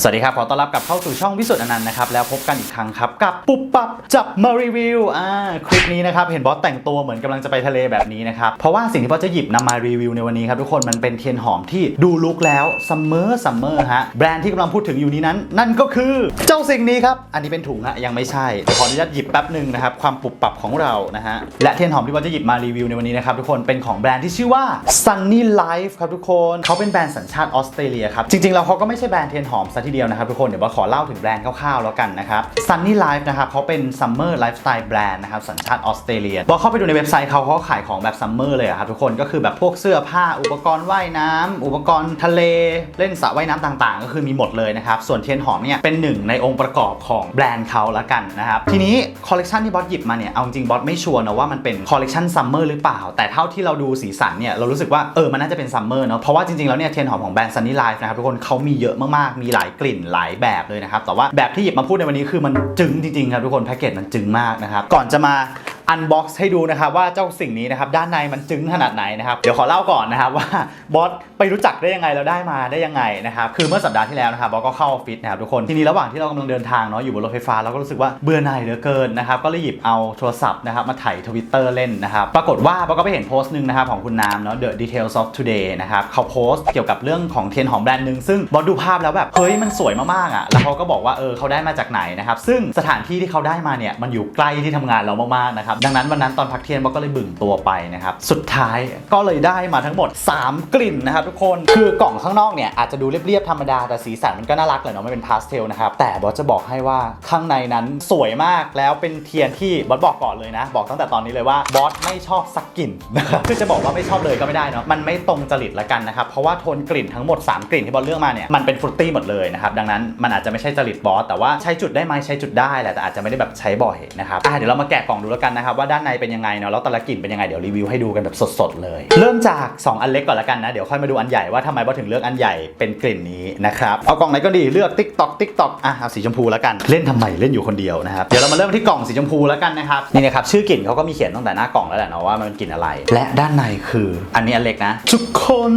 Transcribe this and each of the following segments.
สวัสดีครับ ขอต้อนรับกลับเข้าสู่ช่องวิสุทธ์อนันต์นะครับ แล้วพบกันอีกครั้งครับ กับปุบปับจับมารีวิวอ่าคลิปนี้นะครับ เห็นบอสแต่งตัวเหมือนกำลังจะไปทะเลแบบนี้นะครับ เพราะว่าสิ่งที่บอสจะหยิบนำมารีวิวในวันนี้ครับ ทุกคนมันเป็นเทียนหอมที่ดูลุกแล้วซัมเมอร์ซัมเมอร์ฮะ แบรนด์ที่กำลังพูดถึงอยู่นี้นั้น นั่นก็คือเจ้าสิ่งนี้ครับ อันนี้เป็นถุงฮะยังไม่ใช่ขออนุญาตหยิบแป๊บหนึ่งนะครับความปุบปับของเรานะฮะและเทียนหอมที่บอสจะหยิบมารีวิวในวันนี้นะครับทุกคนเป็นของแบรนด์ที่ชื่อว่า Sunny Life ครับทุกคนเขาเป็นแบรนด์สัญชาติออสเตรเลียครับจริงๆแล้วเขาก็ไม่ใช่แบรนด์เทียนหอมซะทีเดียวนะครับทุกคนเดี๋ยวบอสขอเล่าถึงแบรนด์คร่าวๆแล้วกันนะครับ Sunny Life นะครับเขาเป็น Summer Lifestyle Brand นะครับสัญชาติออสเตรเลียบอสเข้าไปดูในเว็บไซต์เขาเขาขายของแบบซัมเมอร์เลยอะครับทุกคนก็คือแบบพวกเสื้อผ้าอุปกรณ์ว่ายน้ำอุปกรณ์ทะเลเล่นสระว่ายน้ำต่างๆ ก็คือมีหมดเลยนะครับส่วนเทียนหอมเนี่ยเป็นหนึ่งในองค์ประกอบของแบรนด์เขาละกันนะครับทีนี้คอลเลกชันที่บอสหยิบมาเนี่ยเอาจริงบอสไม่ชัวร์นะว่ามันเป็นคอลเลกชันซัมเมอร์หรือเปล่า แต่เท่าที่เราดูสีสันเนี่ยเรารู้สึกว่าเออมันน่าจะเป็นซัมเมอร์เนาะเพราะว่าจริงๆแล้วเนี่ยเทียนหอมของแบรนด์ Sunny Life นะครับทุกคนเขามีเยอะมากๆมีหลายกลิ่นหลายแบบเลยนะครับแต่ว่าแบบที่หยิบมาพูดในวันนี้คือมันจึ้งจริงๆครับทุกคนแพ็กเกจมันจึ้งมากนะครับก่อนจะมา อันบ็อกซ์ให้ดูนะครับว่าเจ้าสิ่งนี้นะครับด้านในมันจึ้งขนาดไหนนะครับเดี๋ยวขอเล่าก่อนนะครับว่าบอสไปรู้จักได้ยังไงแล้วได้มาได้ยังไงนะครับคือเมื่อสัปดาห์ที่แล้วนะครับบอสก็เข้าออฟฟิศนะครับทุกคนทีนี้ระหว่างที่เรากำลังเดินทางเนาะอยู่บนรถไฟฟ้าเราก็รู้สึกว่าเบื่อหน่ายเหลือเกินนะครับก็เลยหยิบเอาโทรศัพท์นะครับมาถ่ายทวิตเตอร์เล่นนะครับปรากฏว่าบอสก็ไปเห็นโพสต์หนึ่งนะครับของคุณน้ำเนาะ The Details of Today นะครับเขาโพสต์เกี่ยวกับเรื่องของเทียนหอมแบรนด์หนึ่งซึ่งบอสดูภาพแล้วแบบเฮ้ยมันสวยมากๆอะแล้วเขาก็บอกว่าเออเขาได้มาจากไหนนะครับซึ่งสถานที่ที่เขาได้มาเนี่ยมันอยู่ใกล้ที่ทำงานเรามากๆนะครับดังนั้นวันนั้นตอนพักเที่ยงบอสก็เลยบึ่งตัวไปนะครับสุดท้ายก็เลยได้มาทั้งหมด 3 กลิ่นนะครับทุกคนคือกล่องข้างนอกเนี่ยอาจจะดูเรียบๆธรรมดาแต่สีสันมันก็น่ารักเลยเนาะไมันเป็นพาสเทลนะครับแต่บอสจะบอกให้ว่าข้างในนั้นสวยมากแล้วเป็นเทียนที่บอสบอกก่อนเลยนะ บอกตั้งแต่ตอนนี้เลยว่าบอสไม่ชอบสักกลิ่นนะครับคือจะบอกว่าไม่ชอบเลยก็ไม่ได้เนาะมันไม่ตรงจริตละกันนะครับเพราะว่าโทนกลิ่นทั้งหมด 3 กลิ่นที่บอสเลือกมาเนี่ยมันเป็นฟรุตตี้หมดเลยนะครับดังนั้นมันอาจจะไม่ใช่จริตบอสแต่ว่าใช้จุดได้ไหมใช้จุดได้แหละแต่อาจจะไม่ได้แบบใช้บ่อยนะครับอะเดี๋ยวเรามาแกะกล่องดูแล้วกันนะครับว่าด้านในเป็นยังไงเนาะแล้วแต่ละกลิ่นเป็นยังไงเดี๋ยวรีวิวให้ดูกันแบบสดๆเลย เริ่มจาก 2 อันเล็กก่อนละกันนะเดี๋ยวค่อยมาดูอันใหญ่ว่าทำไมบอถึงเลือกอันใหญ่เป็นกลิ่นนี้นะครับเอากล่องไหนก็ดีเลือกติ๊กตอกติ๊กตอกอะเอาสีชมพูล้วกันเล่นทำไมเล่นอยู่คนเดียวนะครับเดี๋ยวเรามาเริ่มที่กล่องสีชมพูแล้วกันนะครับนี่นะครับชื่อกลิ่นเขาก็มีเขียนตั้งแต่หน้ากล่องแล้วแหละเนาะว่ามันเป็นกลิ่นอะไร และด้านในคืออันนี้อันเล็กนะทุกคน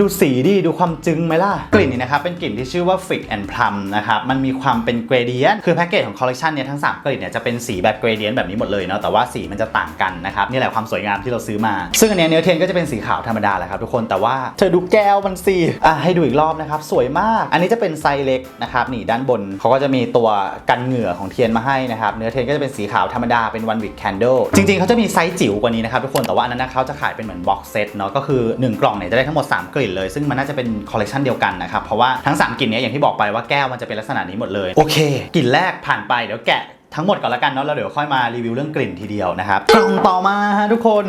ดูสีดิดูความจึ้งไหมล่ะกลิ่นนี้นะครับเป็นกลิ่นที่ชื่อว่า Fig and Plum นะครับมันมีความเป็นเกรเดียนคือแพ็กเกจของคอลเลคชันเนี่ยทั้ง 3 กลิ่นเนี่ยจะเป็นสีแบบเกรเดียนแบบนี้หมดเลยเนาะแต่ว่าสีมันจะต่างกันนะครับนี่แหละความสวยงามที่เราซื้อมา ซึ่งอันนี้เนื้อเทียนก็จะเป็นสีขาวธรรมดาแหละครับทุกคนแต่ว่าเธอดูแก้วมันสิอะให้ดูอีกรอบนะครับสวยมาก อันนี้จะเป็นไซส์เล็กนะครับนี่ด้านบนเขาก็จะมีตัวกันเหงื่อของเทียนมาให้นะครับเนื้อเทียนก็จะเป็นสีขาวธรรมดาเป็น one wick candle จริงๆเขาจะมีไซส์จิ๋วกว่านี้นะครับทุกคนแต่ว่าอันนั้นนะเขาจะขายเป็นเหมือนบ็อกเซตเนาะก็คือ 1 กล่องเนี่ยจะได้ทั้งหมด 3 กลิ่นเลย ซึ่งมันน่าจะเป็นคอลเลคชันเดียวกันนะครับเพราะว่าทั้ง 3 กลิ่นนี้อย่างที่บอกไปว่าแก้วมันจะเป็นลักษณะนี้หมดเลยโอเคกลิ่นแรกผ่านไปเดี๋ยวแกะ ทั้งหมดก่อนละกันเนาะแล้วเดี๋ยวค่อยมารีวิวเรื่องกลิ่นทีเดียวนะครับกล่องต่อมาฮะทุกคน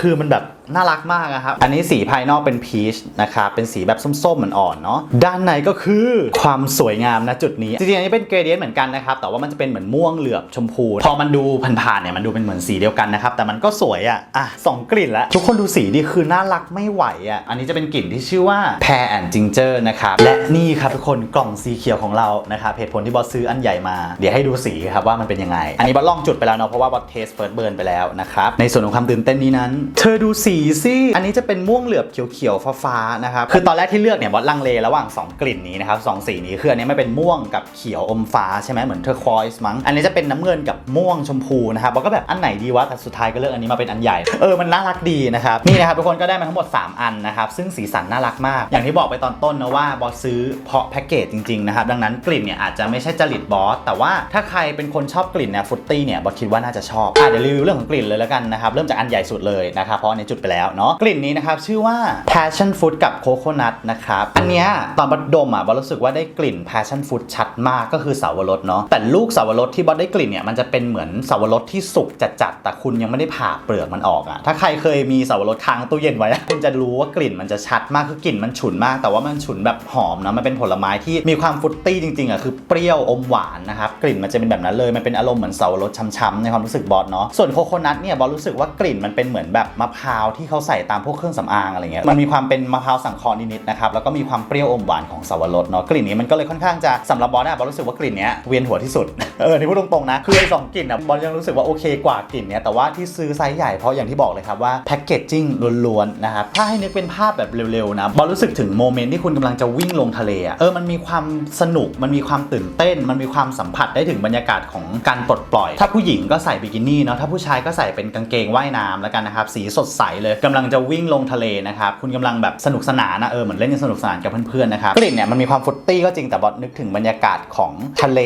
คือมันแบบน่ารักมากนะครับ อันนี้สีภายนอกเป็นพีชนะครับ เป็นสีแบบส้มๆเหมือนอ่อนเนาะ ด้านในก็คือความสวยงามนะจุดนี้ จริงๆ อันนี้เป็นเกรเดียนเหมือนกันนะครับ แต่ว่ามันจะเป็นเหมือนม่วงเหลือบชมพู พอมันดูผ่านๆเนี่ยมันดูเป็นเหมือนสีเดียวกันนะครับ แต่มันก็สวยอะ อะสองกลิ่นล้วทุกคนดูสีดีคือน่ารักไม่ไหวอะ อันนี้จะเป็นกลิ่นที่ชื่อว่า Pear and Ginger นะครับ และนี่ครับทุกคนกล่องสีเขียวของเรา นะครับ เหตุผลที่บอสซื้ออันใหญ่มา เดี๋ยวให้ดูสีครับว่ามันเป็นยังไง อันนี้บอสลองจุดไปแล้วเนาะ เพราะว่าบอสเทสเฟิร์สเบิร์นไปแล้วนะครับ ในส่วนของความตื่นเต้นนี้นั้นเธอดูสีสิอันนี้จะเป็นม่วงเหลือบเขียวๆฟ้าๆนะครับคือตอนแรกที่เลือกเนี่ยบอสลังเลระหว่าง 2 กลิ่นนี้นะครับสองสีนี้คืออันนี้ไม่เป็นม่วงกับเขียวอมฟ้าใช่ไหมเหมือนเทอร์ควอยส์มั้งอันนี้จะเป็นน้ำเงินกับม่วงชมพูนะครับบอสก็แบบอันไหนดีวะแต่สุดท้ายก็เลือกอันนี้มาเป็นอันใหญ่เออมันน่ารักดีนะครับนี่นะครับทุกคนก็ได้มาทั้งหมด 3 อันนะครับซึ่งสีสันน่ารักมาก อย่างที่บอกไปตอนต้นนะว่าบอสซื้อเพาะแพ็กเกจจริงๆนะครับดังนั้นกลิ่นเนี่ยอาจจะไม่ใช่จริตบอสแต่ว่าถ้าใครเป็นคนชอบกลิ่นแนวฟุตตี้เนี่ยบอสคิดว่าน่าจะชอบอะเดี๋ยวรีวิวเรื่องของกลิ่นเลยแล้วกันนะครับเริ่มจากอันใหญ่สุดเลยนะครับเพราะอันนี้จุดไปแล้วเนาะกลิ่นนี้นะครับชื่อว่า passion fruit กับ coconut นะครับอันเนี้ยตอนบอสดมอะบอสรู้สึกว่าได้กลิ่น passion fruit ชัดมากก็คือเสาวรสเนาะแต่ลูกเสาวรสที่บอสได้กลิ่นเนี่ยมันจะเป็นเหมือนเสาวรสที่สุกจัดๆแต่คุณยังไม่ได้ผ่าเปลือกมันออกอะถ้าใครเคยมีเสาวรสค้างตู้เย็นไว้คุณจะรู้ว่ากลิ่นมันจะชัดมากคือกลิ่นมันฉุนมาก แต่ว่ามันฉุนแบบหอมนะมันเป็นผลไม้ที่มีความฟรุตตี้จริงๆอะคือเปรี้ยวอมหวานนะครับกลิ่นมันจะเป็นแบบนั้นเลยมันเป็นอารมณ์เหมือนเสาวรสช้ำๆในความรู้สึกบอสเนาะส่วนโคโคนัทเนี่ยบอสรู้สึกว่ากลิ่นมันเป็นเหมือนแบบมะพร้าวที่เขาใส่ตามพวกเครื่องสำอางอะไรเงี้ยมันมีความเป็นมะพร้าวสังเคราะห์นิดๆนะครับแล้วก็มีความเปรี้ยวอมหวานของสวรสเนาะกลิ่นนี้มันก็เลยค่อนข้างจะสำหรับบอสอะบอสรู้สึกว่ากลิ่นเนี้ยเวียนหัวที่สุดเออที่พูดตรงๆนะคือไอ้สองกลิ่นอะบอสยังรู้สึกว่าโอเคกว่ากลิ่นเนี้ยแต่ว่าที่ซื้อไซส์ใหญ่เพราะอย่างที่บอกเลยครับว่าแพ็กเกจจิ้งล้วนๆนะครับถ้าให้นึกเป็นภาพแบบเร็วๆนะบอสรู้สึกถึงโมเมนต์ที่คุณกำลังจะวิ่งลงทะเลอะเออมันมีความสนุกมันมีความตื่นเต้น มันมีความสัมผัสได้ถึงบรรยากาศของการปลดปล่อย ถ้าผู้หญิงก็ใส่บิกินี่เนาะถ้าผู้ชายก็ใส่เป็นกางเกงว่ายน้ำแล้วกันนะครับสีสดใสเลยกำลังจะวิ่งลงทะเลนะครับคุณกำลังแบบสนุกสนานนะเออเหมือนเล่นกันสนุกสนานกับเพื่อนๆนะครับกลิ่นเนี่ยมันมีความฟุตตี้ก็จริงแต่บอสนึกถึงบรรยากาศของทะเล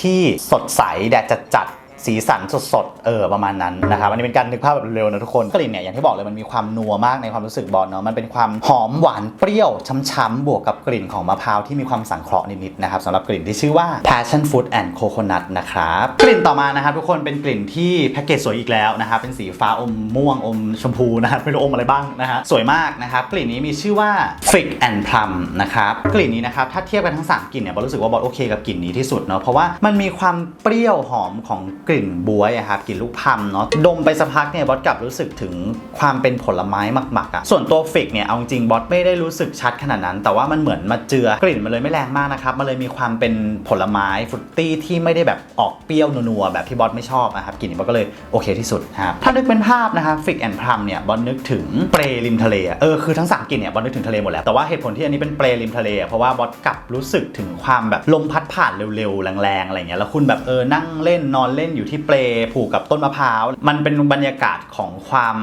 ที่สดใสแดดจัดๆ สีสันสดๆเออประมาณนั้นนะครับอันนี้เป็นการนึกภาพแบบเร็วๆนะทุกคนกลิ่นเนี่ยอย่างที่บอกเลยมันมีความนัวมากในความรู้สึกบอสเนาะมันเป็นความหอมหวานเปรี้ยวช้ำๆบวกกับกลิ่นของมะพร้าวที่มีความสังเคราะห์นิดๆนะครับสำหรับกลิ่นที่ชื่อว่า passion fruit and coconut นะครับกลิ่นต่อมานะครับทุกคนเป็นกลิ่นที่แพ็กเกจสวยอีกแล้วนะครับเป็นสีฟ้าอมม่วงอมชมพูนะครับไม่รู้อมอะไรบ้างนะฮะสวยมากนะครับกลิ่นนี้มีชื่อว่า fig and plum นะครับกลิ่นนี้นะครับถ้าเทียบกันทั้งสามกลิ่นเนี่ยบอสรู้สึกว่าบอสโอเคกับกลิ่นนี้ที่สุดเนาะเพราะว่ามันมีความเปรี้ยวหอมของกลิ่นลิ่นบวยอะครับกลิ่นลูกพัมเนาะดมไปสักพักเนี่ยบอสกลับรู้สึกถึงความเป็นผลไม้หมักๆอะส่วนตัวฟิกเนี่ยเอาจริงบอสไม่ได้รู้สึกชัดขนาดนั้น แต่ว่ามันเหมือนมาเจือกลิ่นมันเลยไม่แรงมากนะครับมันเลยมีความเป็นผลไม้ฟรุตตี้ที่ไม่ได้แบบออกเปรี้ยวนัวๆแบบที่บอสไม่ชอบนะครับกลิ่นนี้บอสก็เลยโอเคที่สุดครับถ้านึกเป็นภาพนะครับฟิกแอนด์พัมเนี่ยบอสนึกถึงเปรริมทะเลเออคือทั้งสามกลิ่นเนี่ยบอสนึกถึงทะเลหมดแล้วแต่ว่าเหตุผลที่อันนี้เป็นเปรริมทะเลเพราะว่าบอสกลับรู้สึกถึงความแบบลมพัดผ่านเร็วๆแรงๆอะไรเงี้ยแล้วคุณแบบเออนั่งเล่นนอนเล่นอยู่ที่เปรผูกกับต้นมะพร้าว มันเป็นบรรยากาศของความ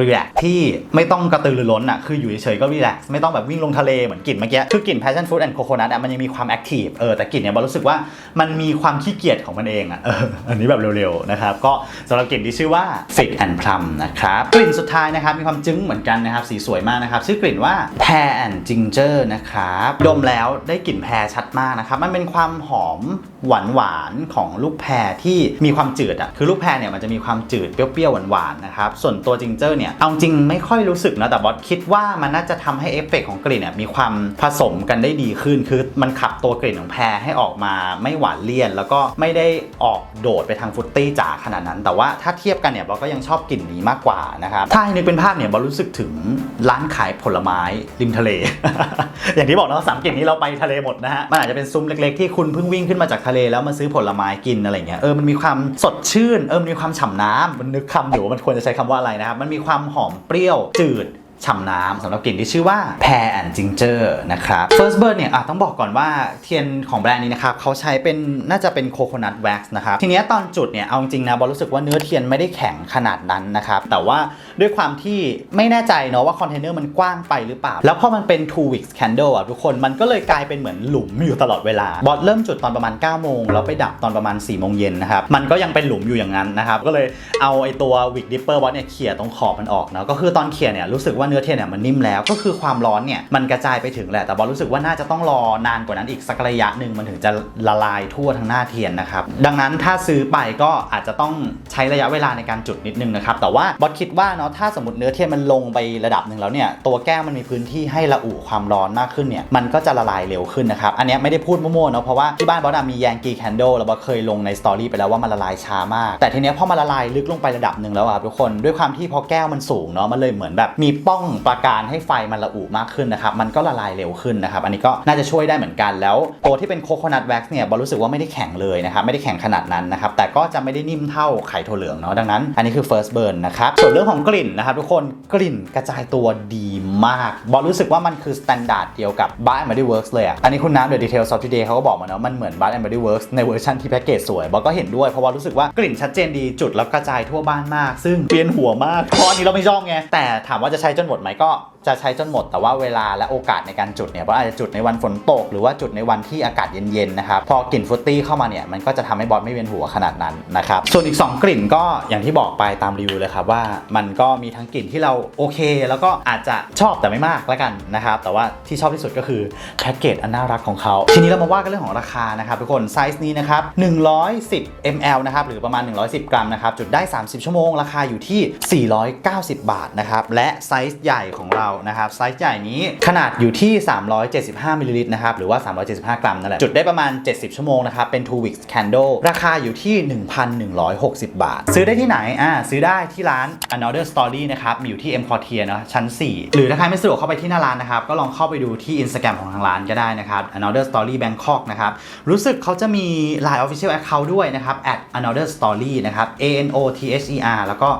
รีแลกที่ไม่ต้องกระตือรือร้นอะคืออยู่เฉยๆก็รีแลกไม่ต้องแบบวิ่งลงทะเลเหมือนกลิ่นเมื่อกี้คือกลิ่น passion fruit and coconut อะมันยังมีความแอคทีฟเออแต่กลิ่นเนี่ยบอสรู้สึกว่ามันมีความขี้เกียจของมันเองอะเอออันนี้แบบเร็วๆนะครับก็สำหรับกลิ่นที่ชื่อว่า fig and plum นะครับกลิ่นสุดท้ายนะครับมีความจึ้งเหมือนกันนะครับสีสวยมากนะครับชื่อกลิ่นว่า pear and ginger นะครับดมแล้วได้กลิ่นแพรชัดมากนะครับมันเป็นความหอมหวานๆของลูกแพรที่มีความจืดอะคือลูกแพรเนี่ยมันจะมีความจืดเปรี้ยวๆหวานๆนะครับส่วนตัวจิงเจอร์เนี่ยเอาจริงไม่ค่อยรู้สึกนะแต่บอสคิดว่ามันน่าจะทำให้เอฟเฟกต์ของกลิ่นเนี่ยมีความผสมกันได้ดีขึ้น คือมันขับตัวกลิ่นของแพรให้ออกมาไม่หวานเลี่ยน แล้วก็ไม่ได้ออกโดดไปทางฟุตตี้จ๋าขนาดนั้น แต่ว่าถ้าเทียบกันเนี่ยบอสก็ยังชอบกลิ่นนี้มากกว่านะครับถ้าให้นึกเป็นภาพเนี่ยบอสรู้สึกถึงร้านขายผลไม้ริมทะเล อย่างที่บอกนะว่าสามกลิ่นนี้เราไปทะเลหมดนะฮะมันอาจจะเป็นซุ้มเล็กๆที่คุณเพิ่งวิ่งขึ้นมาจากทะเลแล้วมาซื้อผลไม้กินอะไรเงี้ยเออมันมีความสดชื่น เออมีความฉ่ำน้ำมันนึกคำอยู่ว่ามันควรจะใช้คำว่าอะไรนะครับ มันมีความหอมเปรี้ยวจืด ฉ่ำน้ำสำหรับกลิ่นที่ชื่อว่า Pear and Ginger นะครับ First Burn เนี่ยต้องบอกก่อนว่าเทียนของแบรนด์นี้นะครับเขาใช้เป็นน่าจะเป็น Coconut Wax นะครับ ทีเนี้ยตอนจุดเนี่ย เอาจริงนะบอลรู้สึกว่าเนื้อเทียนไม่ได้แข็งขนาดนั้นนะครับ แต่ว่าด้วยความที่ไม่แน่ใจเนาะว่าคอนเทนเนอร์มันกว้างไปหรือเปล่า แล้วพอมันเป็น two weeks candle อะทุกคนมันก็เลยกลายเป็นเหมือนหลุมอยู่ตลอดเวลาบอสเริ่มจุดตอนประมาณ9โมงแล้วไปดับตอนประมาณ4โมงเย็นนะครับมันก็ยังเป็นหลุมอยู่อย่างนั้นนะครับก็เลยเอาไอตัววิกดิปเปอร์บอสเนี่ยเขี่ยตรงขอบมันออกเนาะก็คือตอนเขี่ยเนี่ยรู้สึกว่าเนื้อเทียนเนี่ยมันนิ่มแล้ว ก็คือความร้อนเนี่ยมันกระจายไปถึงแหละ แต่บอสรู้สึกว่าน่าจะต้องรอนานกว่านั้นอีกสักระยะหนึ่งมันถึงจะละลายทั่วทั้งหน้าเทียนนะครับ ดังนั้นถ้าซื้อไปก็อาจจะต้องใช้ระยะเวลาในการจุดนิดนึงนะครับ แต่ว่าบอสคิดว่าเนาะถ้าสมมติเนื้อเทียนมันลงไประดับหนึ่งแล้วเนี่ยตัวแก้วมันมีพื้นที่ให้ระอุความร้อนมากขึ้นเนี่ยมันก็จะละลายเร็วขึ้นนะครับ อันนี้ไม่ได้พูดมั่วๆเนาะเพราะว่าที่บ้านบอสมีแยงกีแคนโดแล้วบอสเคยลงในสตอรี่ไปแล้วว่ามันละลายช้ามาก แต่ทีเนี้ยพอมันละลายลึกลงไประดับหนึ่งแล้วอะทุกคนด้วยความที่พอแก้วมันสูงเนาะมันเลยเหมือนแบบมีป้้องประการให้ไฟมันระอุมากขึ้นนะครับ มันก็ละลายเร็วขึ้นนะครับ อันนี้ก็น่าจะช่วยได้เหมือนกัน แล้วตัวที่เป็นโคโคนัทแว็กซ์เนี่ยบอสรู้สึกว่าไม่ได้แข็งเลยนะครับ ไม่ได้แข็งขนาดนั้นนะครับ แต่ก็จะไม่ได้นิ่มเท่าไข่ถั่วเหลืองเนาะ ดังนั้น อันนี้คือ first burn นะครับ ส่วนเรื่องของกลิ่นนะครับทุกคน กลิ่นกระจายตัวดีมาก บอสรู้สึกว่ามันคือ standard เดียวกับ Bath and Body Works เลยอะอันนี้คุณน้ำ The Details of Today เขาก็บอกมาเนาะ มันเหมือน Bath and Body Works ในเวอร์ชันที่แพ็กเกจสวย บอสก็เห็นด้วย เพราะว่ารู้สึกว่ากลิ่นชัดเจนดี จุดแล้วกระจายทั่วบ้านมาก ซึ่งเปลี่ยนหัวมากเพราะอันนี้เราไม่ชอบไงแต่ถามว่าจะใช้จนหมดไหมก็ จะใช้จนหมดแต่ว่าเวลาและโอกาสในการจุดเนี่ยบอสอาจจะจุดในวันฝนตก หรือว่าจุดในวันที่อากาศเย็นๆนะครับพอกลิ่นฟุตตี้เข้ามาเนี่ยมันก็จะทำให้บอสไม่เวียนหัวขนาดนั้นนะครับส่วนอีก 2 กลิ่นก็อย่างที่บอกไปตามรีวิวเลยครับว่ามันก็มีทั้งกลิ่นที่เราโอเค แล้วก็อาจจะชอบแต่ไม่มากแล้วกันนะครับแต่ว่าที่ชอบที่สุดก็คือแพ็กเกจอันน่ารักของเขาทีนี้เรามาว่ากันเรื่องของราคานะครับทุกคนไซส์นี้นะครับ110 ml นะครับหรือประมาณ 110 กรัมนะครับจุดได้ 30 ชั่วโมง ราคาอยู่ที่ 490 บาทนะครับและไซส์ใหญ่ของเรานะครับไซส์ใหญ่นี้ขนาดอยู่ที่ 375มิลลิลิตรนะครับหรือว่า 375 กรัมนั่นแหละจุดได้ประมาณ 70 ชั่วโมงนะครับเป็น two weeks candle ราคาอยู่ที่ 1,160 บาท ซื้อได้ที่ไหนอ่าซื้อได้ที่ร้าน Another Story นะครับมีอยู่ที่ M Quartier เนะชั้น 4 หรือถ้าใครไม่สะดวกเข้าไปที่หน้าร้านนะครับก็ลองเข้าไปดูที่ Instagram ของทางร้านก็ได้นะครับ Another Story Bangkok นะครับรู้สึกเขาจะมี Line Official Account ด้วยนะครับ at Another Story นะครับ A N O T H E R แล้วก็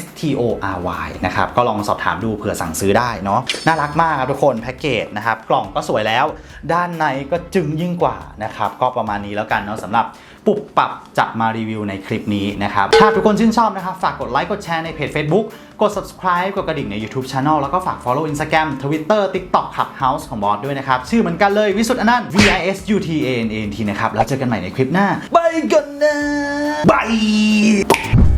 S T O R Y นะครับ ก็ลองสอบถามดูเผื่อสั่งซื้อได้เนาะน่ารักมากครับทุกคนแพ็กเกจนะครับ กล่องก็สวยแล้ว ด้านในก็จึงยิ่งกว่านะครับ ก็ประมาณนี้แล้วกันเนาะสำหรับปุบปรับจับมารีวิวในคลิปนี้นะครับ ถ้าทุกคนชื่นชอบนะครับ ฝากกดไลค์กดแชร์ในเพจ Facebook กด subscribe กดกระดิ่งใน YouTube Channel แล้วก็ฝาก follow Instagram Twitter TikTok Clubhouse ของบอสด้วยนะครับ ชื่อเหมือนกันเลยวิสุทธ์อนันต์ V I S U T A N A N T นะครับ แล้วเจอกันใหม่ในคลิปหน้าไปกันนะบาย